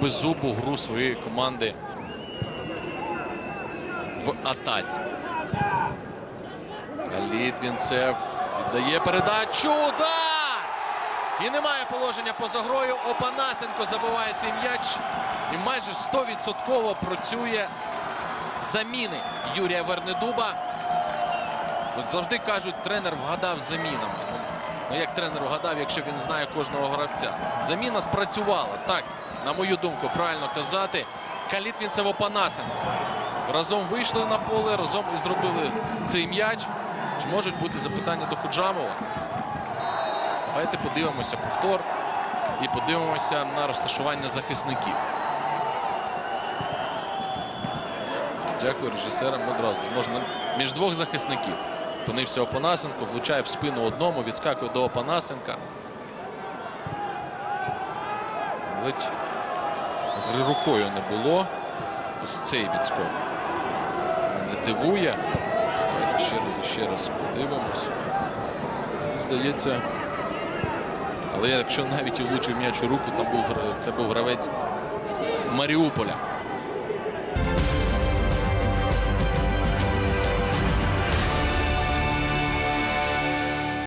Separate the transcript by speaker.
Speaker 1: беззубу гру своєї команди в атаці. Літвінцев віддає передачу. Удар! І немає положення поза грою. Опанасенко забиває цей м'яч. І майже 100% працює заміни Юрія Вернедуба. От завжди кажуть, тренер вгадав замінами. Ну, як тренер вгадав, якщо він знає кожного гравця. Заміна спрацювала. Так, на мою думку, правильно казати. Калітвінцев Опанасенко. Разом вийшли на поле, разом і зробили цей м'яч. Чи можуть бути запитання до Худжамова? Давайте подивимося повтор і подивимося на розташування захисників. Дякую режисерам одразу ж. Можна між двох захисників. Опинився Опанасенко, влучає в спину одному, відскакує до Опанасенка. Ледь гри рукою не було. Ось цей відскок. Не дивує. Давайте ще раз і ще раз подивимось. Здається. Але якщо навіть і влучив м'яч у руку, там був це був гравець Маріуполя.